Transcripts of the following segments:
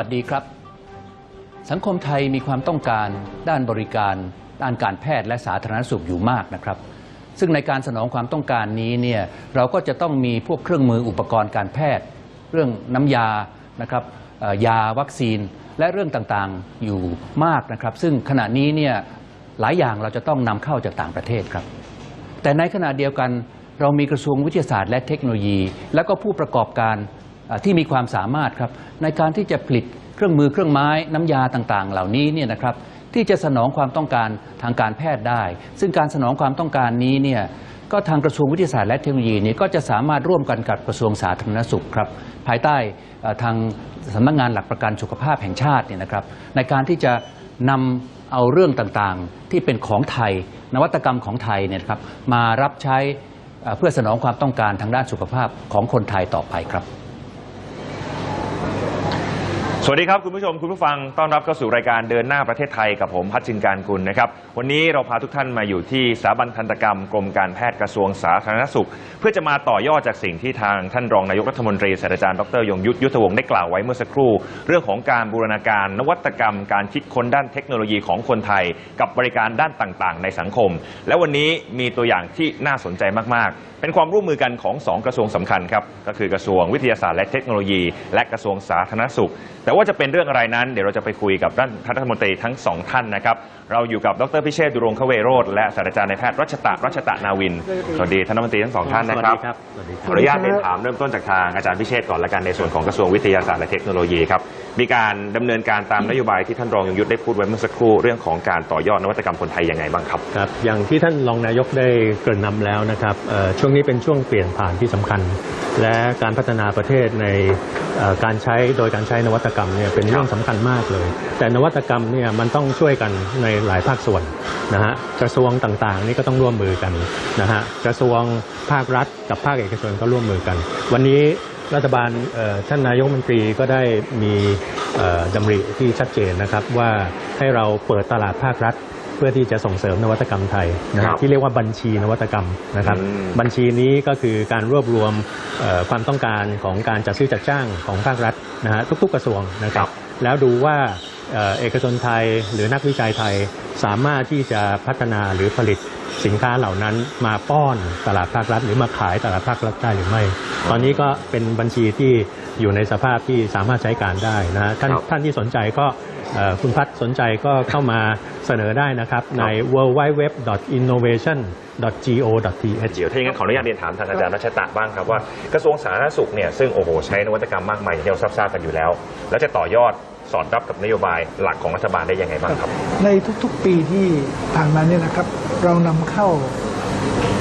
วัสดีครับ สังคมไทยมีความต้องการด้านบริการ ด้านการแพทย์และสาธารณสุขอยู่มากนะครับ ซึ่งในการสนองความต้องการนี้เนี่ยเราก็จะต้องมีพวกเครื่องมืออุปกรณ์การแพทย์ เรื่องน้ำยานะครับยาวัคซีนและเรื่องต่างๆอยู่มากนะครับ ซึ่งขณะนี้เนี่ยหลายอย่างเราจะต้องนำเข้าจากต่างประเทศครับ แต่ในขณะเดียวกันเรามีกระทรวงวิทยาศาสตร์และเทคโนโลยี แล้วก็ผู้ประกอบการ ที่มีความสามารถครับในการที่จะผลิตเครื่องมือเครื่องไม้น้ำยาต่างๆ เหล่านี้เนี่ยนะครับที่จะสนองความต้องการทางการแพทย์ได้ ซึ่งการสนองความต้องการนี้เนี่ยก็ทางกระทรวงวิทยาศาสตร์และเทคโนโลยีนี้ก็จะสามารถร่วมกันกับกระทรวงสาธารณสุขครับภายใต้ทางสำนักงานหลักประกันสุขภาพแห่งชาติเนี่ยนะครับในการที่จะนำเอาเรื่องต่างๆที่เป็นของไทย นวัตกรรมของไทยเนี่ยครับมารับใช้เพื่อสนองความต้องการทางด้านสุขภาพของคนไทยต่อไปครับ สวัสดีครับ คุณผู้ชมคุณผู้ฟังต้อนรับเข้าสู่รายการเดินหน้าประเทศไทยกับผมพัชชินการกุลนะครับ วันนี้เราพาทุกท่านมาอยู่ที่สถาบันทันตกรรมกรมการแพทย์กระทรวงสาธารณสุข เพื่อจะมาต่อยอดจากสิ่งที่ทางท่านรองนายกรัฐมนตรีศาสตราจารย์ดรยงยุทธยุทธวงศ์ได้กล่าวไว้เมื่อสักครู่ เรื่องของการบูรณาการนวัตกรรม การคิดค้นด้านเทคโนโลยีของคนไทย กับบริการด้านต่างๆ ในสังคม และวันนี้มีตัวอย่างที่น่าสนใจมากๆ เป็นความร่วมมือกันของ 2 กระทรวงสำคัญครับ ก็คือกระทรวงวิทยาศาสตร์และเทคโนโลยี และกระทรวงสาธารณสุข แต่ว่าจะเป็นเรื่องอะไรนั้น เดี๋ยวเราจะไปคุยกับท่านรัฐมนตรีทั้งสองท่านนะครับ เราอยู่กับดรพิเชษฐ์ดุรงคเวโรธและศาสตราจารย์นายแพทย์รัชตะรัชตะนาวิน สวัสดีท่านรัฐมนตรีทั้งสองท่านนะครับ สวัสดีคขรับ ออนุญาตเรียนถามเริ่มต้นจากทางอาจารย์พิเชษฐ์ก่อนละกันในส่วนของกระทรวงวิทยาศาสตร์และเทคโนโลยีครับมีการดำเนินการตามนโยบายที่ท่านรองยงยุทธได้พูดไว้เมื่อสักครู่เรื่องของการต่อยอดนวัตกรรมคนไทยยังไงบ้างครับ ครับอย่างที่ท่านรองนายกได้เกริ่นนำแล้วนะครับเอ่อช่วงนี้เป็นช่วงเปลี่ยนผ่านที่สำคัญ และการพัฒนาประเทศในเอ่อการใช้โดยการใช้นวัตกรรมเนี่ยเป็นเรื่องสำคัญมากเลย แต่นวัตกรรมเนี่ยมันต้องช่วยกันในหลายภาคส่วนนะฮะกระทรวงต่างๆ นี่ก็ต้องร่วมมือกันนะฮะกระทรวงภาครัฐกับภาคเอกชนก็ร่วมมือกัน วันนี้รัฐบาลเอ่อท่านนายกรัฐมนตรีก็ได้มีเอ่อดำริที่ชัดเจนนะครับว่าให้เราเปิดตลาดภาครัฐเพื่อที่จะส่งเสริมนวัตกรรมไทยนะคครัรับบที่เรียกว่าบัญชีนวัตกรรมนะครับอืมบัญชีนี้ก็คือการรวบรวมเอ่อความต้องการของการจัดซื้อจัดจ้างของภาครัฐนะฮะทุก ๆ กระทรวงนะครับ แล้วดูว่า เอ่อเอกชนไทยหรือนักวิจัยไทยสามารถที่จะพัฒนาหรือผลิตสินค้าเหล่านั้นมาป้อนตลาดภาครัฐ หรือมาขายตลาดภาครัฐได้หรือไม่ ตอนนี้ก็เป็นบัญชีที่อยู่ในสภาพที่สามารถใช้การได้นะฮะท่านครับท่านที่สนใจก็เอ่อคุณพัฒน์สนใจก็เข้ามาเสนอได้นะครับ ใน w w w i n n o v a t i o n g o t h เดี๋ยวถ้าอย่างนั้นขออนุญาตเรียนถามทางอาจารย์รัชตะบ้างครับว่ากระทรวงสาธารณสุขเนี่ยซึ่งโอ้โหใช้นวัตกรรมมากมายอย่างที่เราทราบๆกันอยู่แล้ว แล้วจะต่อยอด สอดรับกับนโยบายหลักของรัฐบาลได้ยังไงบ้างครับ ในทุกๆปีที่ผ่านมาเนี่ยนะครับ เรานำเข้า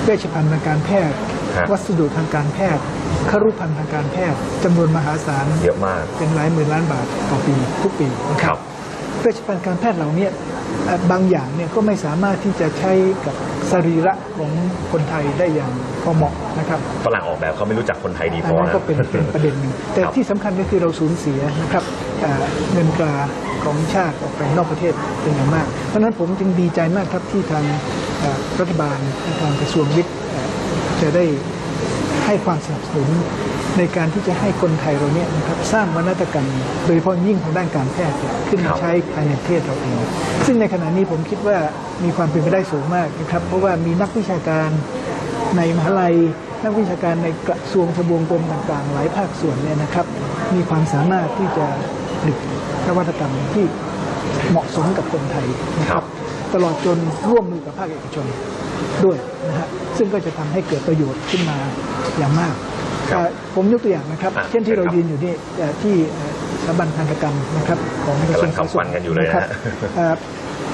เวชภัณฑ์ทางการแพทย์ครับวัสดุทางการแพทย์ครุภัณฑ์ทางการแพทย์จำนวนมหาศาลเยอะมาก เป็นหลายหมื่นล้านบาทต่อปีทุกปีนะคครัรับ บ เวชภัณฑ์การแพทย์เหล่าเนี้ยเอ่อบางอย่างเนี่ยก็ไม่สามารถที่จะใช้กับสรีระของคนไทยได้อย่างพอเหมาะนะครับฝรั่งออกแบบเขาไม่รู้จักคนไทยดีพอันอนั้นนะก็เป็นเป็นประเด็นหนึ่งแต่ครับที่สำคัญก็คือเราสูญเสียนะครับเอ่อเงินตราของชาติออกไปนอกประเทศเป็นอย่างมาก เพราะฉะนั้นผมจึงดีใจมากครับที่ทางเอ่อรัฐบาลทางกระทรวงวิทย์เอ่อจะได้ให้ความสนับสนุน ในการที่จะให้คนไทยเราเนี่ยนะครับสร้างวัฒนกรรม โดยเฉพาะยิ่งทางด้านการแพทย์เนี่ยขึ้นครัมาบใช้ภายในประเทศเราเองซึ่งในขณะนี้ผมคิดว่ามีความเป็นไปได้สูงมากนะครับ เพราะว่ามีนักวิชาการในมหาลัยนักวิชาการในกระทรวงทบวงกรมต่างๆ หลายภาคส่วนเนี่ยนะครับ มีความสามารถที่จะผลิตนวัตกรรมที่เหมาะสมกับคนไทยนะคครัรับบตลอดจนร่วมมือกับภาคเอกชนด้วยนะฮะซึ่งก็จะทำให้เกิดประโยชน์ขึ้นมาอย่างมากครับเอ่อ ผมยกตัวอย่างนะครับอะเช่นที่เราครับยืนอยู่นี่เอ่อที่เอ่อสถาบันทันตกรรมนะครับของกระทรวงกำลังทำฟันกันอยู่เลยนะครับเอ่อ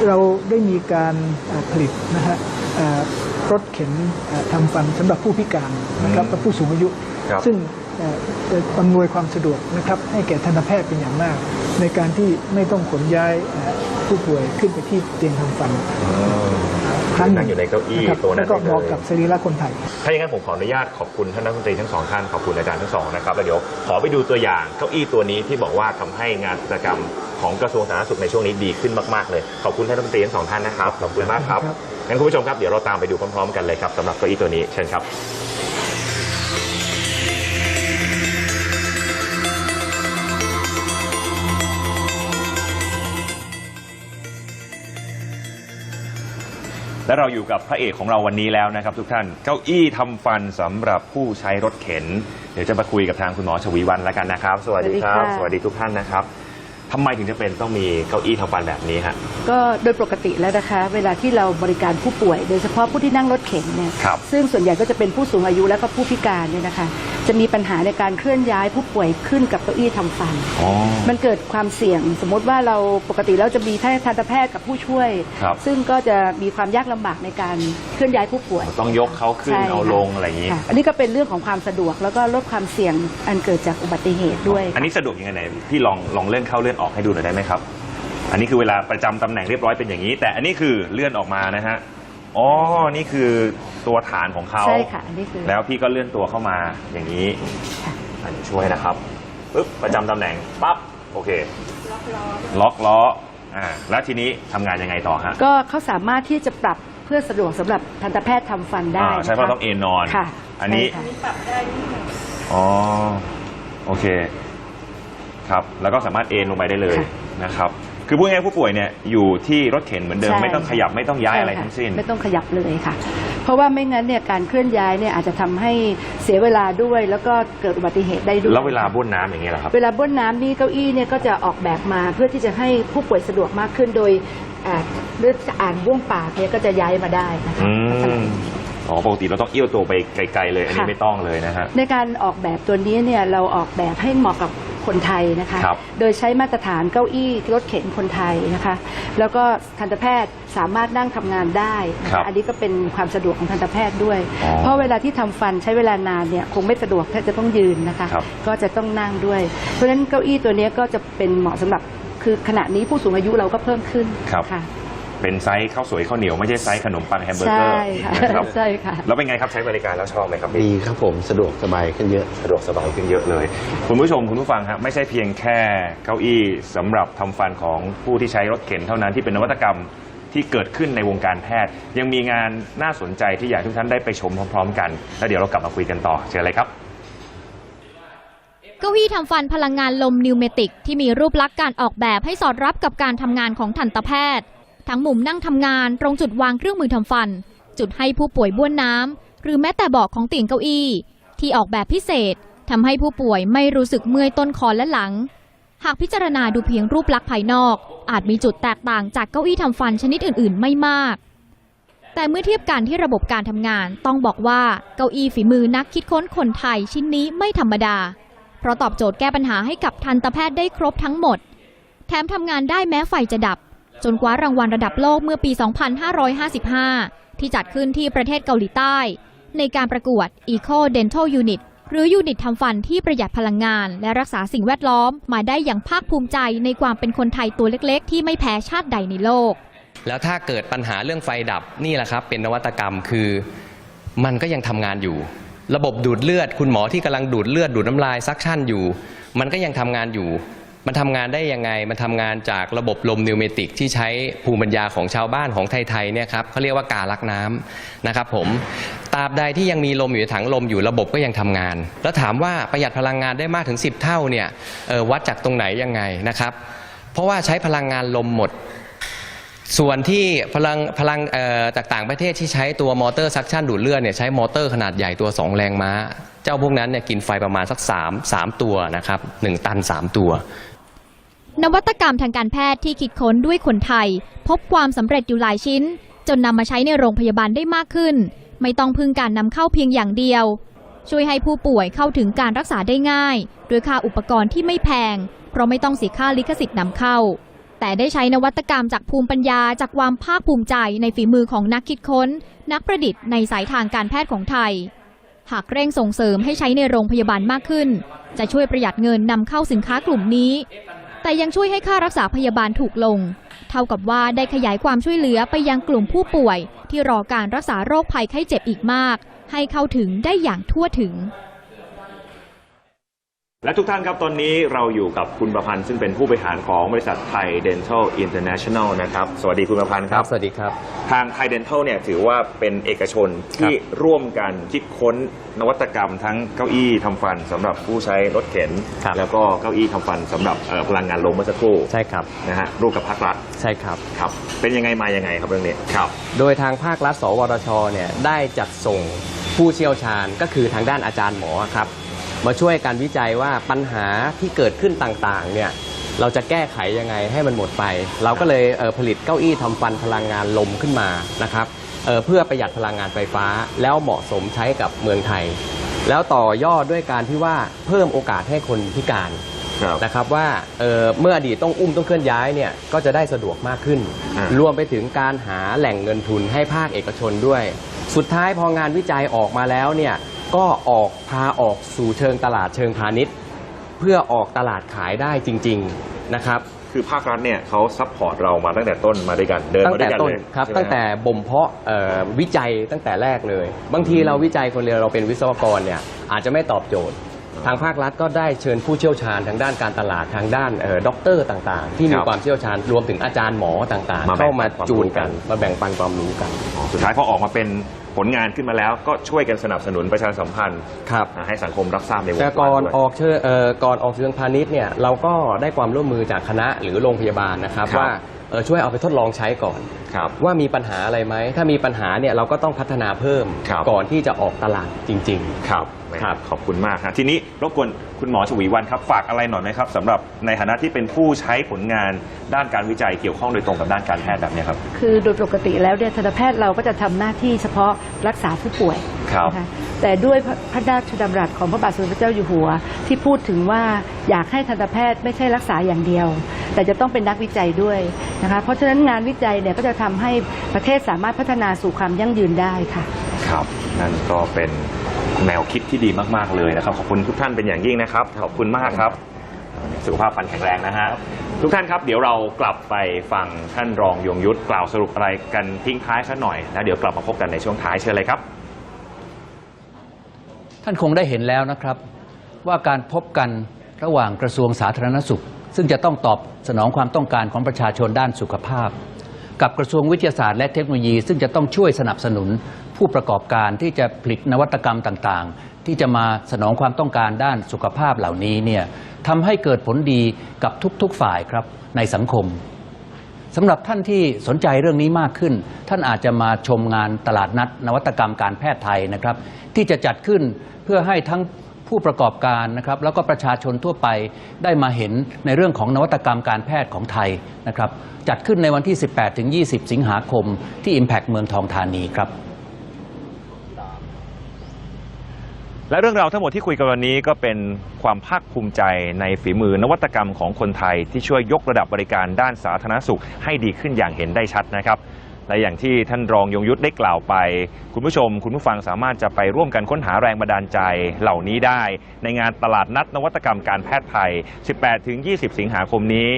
เราได้มีการเอ่อผลิตนะฮะเอ่อรถเข็นเอ่อทำฟันสำหรับผู้พิการนะครับอืมและผู้สูงอายุครับซึ่งเอ่อจะอำนวยความสะดวกนะครับให้แก่ทันตแพทย์เป็นอย่างมาก ในการที่ไม่ต้องขนย้ายเอ่อผู้ป่วยขึ้นไปที่เตียงทำฟันครั้งหนั่งอยู่ในเก้าอี้ะครับตัวนั้นแล้วก็เหมาะกับสรีระคนไทย ถ้าอย่างนั้นผมขออนุญาตขอบคุณท่านรัฐมนตรีทั้งสองท่านขอบคุณอาจารย์ทั้งสองนะครับแล้วเดี๋ยวขอไปดูตัวอย่างเก้าอี้ตัวนี้ที่บอกว่าทำให้งานกิจกรรมของกระทรวงสาธารณสุขในช่วงนี้ดีขึ้นมากๆเลยขอบคุณท่านรัฐมนตรีทั้งสองท่านนะครับขอบคุณมากครับครับงั้นคุณผู้ชมครับเดี๋ยวเราตามไปดูพร้อมๆ กันเลยครับสำหรับเก้าอี้ตัวนี้เชิญครับ และเราอยู่กับพระเอกของเราวันนี้แล้วนะครับ ทุกท่านเก้าอี้ทำฟันสำหรับผู้ใช้รถเข็น เดี๋ยวจะมาคุยกับทางคุณหมอชวีวันแล้วกันนะครับ สวัสดีครับสสวัวัสสดีดีค่ะทุกท่านนะครับทำไมถึงจะเป็นต้องมีเก้าอี้ทำฟันแบบนี้ฮะ ก็โดยปกติแล้วนะคะ เวลาที่เราบริการผู้ป่วย โดยเฉพาะผู้ที่นั่งรถเข็นเนี่ยครับซึ่งส่วนใหญ่ก็จะเป็นผู้สูงอายุและก็ผู้พิการเนี่ยนะคะ จะมีปัญหาในการเคลื่อนย้ายผู้ป่วยขึ้นกับเก้าอี้ทำฟันอ๋อมันเกิดความเสี่ยง สมมติว่าเราปกติแล้วจะมีแพทย์ทันตแพทย์กับผู้ช่วยครับซึ่งก็จะมีความยากลำบากในการเคลื่อนย้ายผู้ป่วย ต้องยกเขาขึ้นใช่ค่ะเอาลงอะไรอย่างนี้ค่ะอันนี้ก็เป็นเรื่องของความสะดวกแล้วก็ลดความเสี่ยงอันเกิดจากอุบัติเหตุด้วย อันนี้สะดวกยังไงไหนพี่ลองลองเลื่อนเข้าเลื่อนออกให้ดูหน่อยได้ไหมครับ อันนี้คือเวลาประจำตำแหน่งเรียบร้อยเป็นอย่างนี้ แต่อันนี้คือเลื่อนออกมานะฮะอ๋อนี่คือ ตัวฐานของเขา ใช่ค่ะอันนี้คือ แล้วพี่ก็เลื่อนตัวเข้ามาอย่างนี้ค่ะอันนี้ช่วยนะครับปึ๊บประจำตำแหน่งปั๊บโอเค ล็อกล้ออ่าแล้วทีนี้ทำงานยังไงต่อฮะก็เขาสามารถที่จะปรับเพื่อสะดวกสำหรับทันตแพทย์ทำฟันได้อ่าใช่เพราะนะคะต้องเอนนอน ค่ะอันนี้ ใช่ค่ะอ๋อ โอเค ครับ แล้วก็สามารถเอนลงไปได้เลยค่ะนะครับ คือพูดง่ายๆผู้ป่วยเนี่ยอยู่ที่รถเข็นเหมือนเดิม ใช่ไม่ต้องขยับไม่ต้องย้ายอะไรใช่ค่ทั้งสิ้น ไม่ต้องขยับเลยค่ะ เพราะว่าไม่งั้นเนี่ยการเคลื่อนย้ายเนี่ยอาจจะทำให้เสียเวลาด้วย แล้วก็เกิดอุบัติเหตุได้ด้วย แล้วเวลาบ้วนน้ำอย่างเงี้ยเหรอครับ เวลาบ้วนน้ำนี่เก้าอี้เนี่ยก็จะออกแบบมาเพื่อที่จะให้ผู้ป่วยสะดวกมากขึ้นโดยอ่าเลือดอ่านบ้วงปากเนี่ยก็จะย้ายมาได้นะคะอืลักษณะมนี้ อ๋อปกติเราต้องเอี้ยวตัวไปไกล ๆ เลย อันนี้ค่ะ ไม่ต้องเลยนะฮะ ในการออกแบบตัวนี้เนี่ยเราออกแบบให้เหมาะกับ คนไทยนะคะ ครับโดยใช้มาตรฐานเก้าอี้รถเข็นคนไทยนะคะ แล้วก็ทันตแพทย์สามารถนั่งทำงานได้นะครัคะบอันนี้ก็เป็นความสะดวกของทันตแพทย์ด้วย อ๋อเพราะเวลาที่ทำฟันใช้เวลานานเนี่ยคงไม่สะดวกถ้าจะต้องยืนนะคะ ครับ ก็จะต้องนั่งด้วย เพราะฉะนั้นเก้าอี้ตัวนี้ก็จะเป็นเหมาะสำหรับคือขณะนี้ผู้สูงอายุเราก็เพิ่มขึ้นครับ ค่ะ เป็นไซส์ข้าวสวยข้าวเหนียวไม่ใช่ไซส์ขนมปังแฮมเบอร์เกอใช่ร์ค่ะนะครับใช่ค่ะ แล้วเป็นไงครับใช้บริการแล้วชอบไหมครับพี่ ดีครับผมสะดวกสบายขึ้นเยอะ สะดวกสบายขึ้นเยอะเลย คุณผู้ชมคุณผู้ฟังครับไม่ใช่เพียงแค่เก้าอี้สำหรับทำฟันของผู้ที่ใช้รถเข็นเท่านั้นที่เป็นนวัตกรรมที่เกิดขึ้นในวงการแพทย์ ยังมีงานน่าสนใจที่อยากให้ทุกท่านได้ไปชมพร้อม ๆ กัน แล้วเดี๋ยวเรากลับมาคุยกันต่อเชิญเลยครับ เก้าอี้ทำฟันพลังงานลมนิวเมติกที่มีรูปลักษณ์การออกแบบให้สอดรับกับการทำงานของทันตแพทย์ ทั้งมุมนั่งทำงานตรงจุดวางเครื่องมือทำฟัน จุดให้ผู้ป่วยบ้วนน้ำหรือแม้แต่เบอกของเตียงเก้าอี้ ที่ออกแบบพิเศษทำให้ผู้ป่วยไม่รู้สึกเมื่อยต้นคอและหลัง หากพิจารณาดูเพียงรูปลักษณ์ภายนอก อาจมีจุดแตกต่างจากเก้าอี้ทำฟันชนิดอื่น ๆ ไม่มาก แต่เมื่อเทียบกันที่ระบบการทำงานต้องบอกว่าเก้าอี้ฝีมือนักคิดค้นคนไทยชิ้นนี้ไม่ธรรมดา เพราะตอบโจทย์แก้ปัญหาให้กับทันตแพทย์ได้ครบทั้งหมด แถมทำงานได้แม้ไฟจะดับ จนคว้ารางวัลระดับโลกเมื่อปี 2555 ที่จัดขึ้นที่ประเทศเกาหลีใต้ ในการประกวด Eco Dental Unit หรือยูนิตทำฟันที่ประหยัดพลังงาน และรักษาสิ่งแวดล้อมมาได้อย่างภาคภูมิใจในความเป็นคนไทยตัวเล็กๆ ที่ไม่แพ้ชาติใดในโลก แล้วถ้าเกิดปัญหาเรื่องไฟดับนี่แหละครับ เป็นนวัตกรรมคือมันก็ยังทำงานอยู่ ระบบดูดเลือด คุณหมอที่กำลังดูดเลือดดูดน้ำลายซักชั่นอยู่ มันก็ยังทำงานอยู่ มันทำงานได้ยังไง มันทำงานจากระบบลมนิวเมติกที่ใช้ภูมิปัญญาของชาวบ้านของไทยๆเนี่ยครับเขาเรียกว่าการลักน้ำนะครับผมตราบใดที่ยังมีลมอยู่ในถังลมอยู่ระบบก็ยังทำงาน แล้วถามว่าประหยัดพลังงานได้มากถึง 10 เท่าเนี่ยออวัดจากตรงไหนยังไงนะครับ เพราะว่าใช้พลังงานลมหมดส่วนที่พลังพลังจากต่างประเทศที่ใช้ตัวมอเตอร์ซักชันดูดเลือดเนี่ยใช้มอเตอร์ขนาดใหญ่ตัว 2 แรงม้า เจ้าพวกนั้นเนี่ยกินไฟประมาณสัก 3 3 ตัวนะครับ 1 ตัน 3 ตัว นวัตกรรมทางการแพทย์ที่คิดค้นด้วยคนไทย พบความสำเร็จอยู่หลายชิ้น จนนำมาใช้ในโรงพยาบาลได้มากขึ้น ไม่ต้องพึ่งการนำเข้าเพียงอย่างเดียว ช่วยให้ผู้ป่วยเข้าถึงการรักษาได้ง่ายโดยค่าอุปกรณ์ที่ไม่แพง เพราะไม่ต้องเสียค่าลิขสิทธิ์นำเข้า แต่ได้ใช้นวัตกรรมจากภูมิปัญญาจากความภาคภูมิใจในฝีมือของนักคิดค้น นักประดิษฐ์ในสายทางการแพทย์ของไทย หากเร่งส่งเสริมให้ใช้ในโรงพยาบาลมากขึ้น จะช่วยประหยัดเงินนำเข้าสินค้ากลุ่มนี้ แต่ยังช่วยให้ค่ารักษาพยาบาลถูกลง เท่ากับว่าได้ขยายความช่วยเหลือไปยังกลุ่มผู้ป่วย ที่รอการรักษาโรคภัยไข้เจ็บอีกมาก ให้เข้าถึงได้อย่างทั่วถึง และทุกท่านครับตอนนี้เราอยู่กับคุณประพันธ์ซึ่งเป็นผู้บริหารของบริษัทไทย Dental International นะครับสวัสดีคุณประพันธ์ครับ สวัสดีครับ ทางไทย Dental เนี่ยถือว่าเป็นเอกชนที่ร่วมกันคิดค้นนวัตกรรมทั้งเก้าอี้ทำฟันสำหรับผู้ใช้รถเข็น ครับแล้วก็เก้าอี้ทำฟันสำหรับเอ่อพลังงานลมเมื่อสักครู่ใช่ครับ นะฮะร่วมกับภาครัฐใช่ครับ ครับเป็นยังไงมายังไงครับเรื่องนี้ครับ โดยทางภาครัฐ สวทชเนี่ยได้จัดส่งผู้เชี่ยวชาญก็คือทางด้านอาจารย์หมอครับ มาช่วยการวิจัยว่าปัญหาที่เกิดขึ้นต่างๆเนี่ยเราจะแก้ไขยังไงให้มันหมดไป เราก็เลยเอ่อผลิตเก้าอี้ทำฟันพลังงานลมขึ้นมานะครับเอ่อเพื่อประหยัดพลังงานไฟฟ้า แล้วเหมาะสมใช้กับเมืองไทย แล้วต่อยอดด้วยการที่ว่าเพิ่มโอกาสให้คนพิการครับนะครับว่าเอ่อเมื่ออดีตต้องอุ้มต้องเคลื่อนย้ายเนี่ยก็จะได้สะดวกมากขึ้นอ่ารวมไปถึงการหาแหล่งเงินทุนให้ภาคเอกชนด้วย สุดท้ายพองานวิจัยออกมาแล้วเนี่ย ก็ออกพาออกสู่เชิงตลาดเชิงพาณิชย์ เพื่อออกตลาดขายได้จริง ๆนะครับ คือภาครัฐเนี่ยเขาซัพพอร์ตเรามาตั้งแต่ต้นมาด้วยกันเดินตั้งมาด้แต่วยกันต้นเลยครับ ใช่ไหมตั้งแต่บ่มเพาะเอ่อวิจัยตั้งแต่แรกเลย บางทีเราวิจัยคนเดียวเราเป็นวิศวกรเนี่ยอาจจะไม่ตอบโจทย์ ทางภาครัฐก็ได้เชิญผู้เชี่ยวชาญทางด้านการตลาดทางด้านเอ่อด็อกเตอร์ต่างๆ ที่มีความเชี่ยวชาญรวมถึงอาจารย์หมอต่างๆเข้ามาจูนกัน มาแบ่งปันความรู้กันสุดท้ายพอออกมาเป็น ผลงานขึ้นมาแล้วก็ช่วยกันสนับสนุนประชาสัมพันธ์ครับอ่าให้สังคมรับทราบในวงแต่กก่ว้างอนด้วย ออกเชิญเอ่อก่อนออกเชิงพาณิชย์เนี่ยเราก็ได้ความร่วมมือจากคณะหรือโรงพยาบาลนะครับครับว่าเอ่อช่วยเอาไปทดลองใช้ก่อน ครับ ว่ามีปัญหาอะไรไหม ถ้ามีปัญหาเนี่ยเราก็ต้องพัฒนาเพิ่ม ครับ ก่อนที่จะออกตลาดจริง ครับครับ ขอบคุณมากครับทีนี้รบกวนคุณหมอชวีวันครับ ฝากอะไรหน่อยไหมครับสำหรับในฐานะที่เป็นผู้ใช้ผลงานด้านการวิจัยเกี่ยวข้องโดยตรงกับด้านการแพทย์แบบเนี้ยครับ คือโดยปกติแล้วเนี่ยทันตแพทย์เราก็จะทำหน้าที่เฉพาะรักษาผู้ป่วยครับนะคะแต่ด้วยพระพระราชดำรัสของพระบาทสมเด็จพระเจ้าอยู่หัว ที่พูดถึงว่าอยากให้ทันตแพทย์ไม่ใช่รักษาอย่างเดียว แต่จะต้องเป็นนักวิจัยด้วยนะคะเพราะฉะนั้นงานวิจัยเนี่ยก็จะทำให้ประเทศสามารถพัฒนาสู่ความยั่งยืนได้ค่ะ ครับนั่นก็เป็นแนวคิดที่ดีมากๆเลยนะครับ ขอบคุณทุกท่านเป็นอย่างยิ่งนะครับ ขอบคุณมากครับ สุขภาพฟันแข็งแรงนะฮะทุกท่านครับ เดี๋ยวเรากลับไปฟังท่านรองยงยุทธกล่าวสรุปอะไรกันทิ้งท้ายสักหน่อยแล้วเดี๋ยวกลับมาพบกันในช่วงท้ายเชิญเลยครับ ท่านคงได้เห็นแล้วนะครับ ว่าการพบกันระหว่างกระทรวงสาธารณสุข ซึ่งจะต้องตอบสนองความต้องการของประชาชนด้านสุขภาพ กับกระทรวงวิทยาศาสตร์และเทคโนโลยี ซึ่งจะต้องช่วยสนับสนุนผู้ประกอบการที่จะผลิตนวัตกรรมต่างๆ ที่จะมาสนองความต้องการด้านสุขภาพเหล่านี้เนี่ยทำให้เกิดผลดีกับทุกๆฝ่ายครับในสังคมสำหรับท่านที่สนใจเรื่องนี้มากขึ้น ท่านอาจจะมาชมงานตลาดนัด นวัตกรรมการแพทย์ไทยนะครับ ที่จะจัดขึ้นเพื่อให้ทั้ง ผู้ประกอบการนะครับแล้วก็ประชาชนทั่วไปได้มาเห็นในเรื่องของนวัตกรรมการแพทย์ของไทยนะครับจัดขึ้นในวันที่ 18 ถึง 20 สิงหาคมที่ Impact เมืองทองธานีครับและเรื่องราวทั้งหมดที่คุยกันวันนี้ก็เป็นความภาคภูมิใจในฝีมือนวัตกรรมของคนไทย ที่ช่วยยกระดับบริการด้านสาธารณสุขให้ดีขึ้นอย่างเห็นได้ชัดนะครับ และอย่างที่ท่านรองยงยุทธได้กล่าวไป คุณผู้ชม คุณผู้ฟังสามารถจะไปร่วมกันค้นหาแรงบันดาลใจเหล่านี้ได้ ในงานตลาดนัดนวัตกรรมการแพทย์ไทย 18-20 สิงหาคมนี้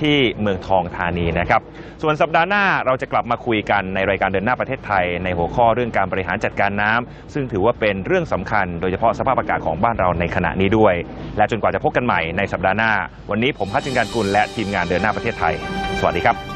ที่เมืองทองธานีนะครับ ส่วนสัปดาห์หน้าเราจะกลับมาคุยกันในรายการเดินหน้าประเทศไทย ในหัวข้อเรื่องการบริหารจัดการน้ำซึ่งถือว่าเป็นเรื่องสำคัญ โดยเฉพาะสภาพอากาศของบ้านเราในขณะนี้ด้วย และจนกว่าจะพบกันใหม่ในสัปดาห์หน้า วันนี้ผมพัชจินการกุลและทีมงานเดินหน้าประเทศไทย สวัสดีครับ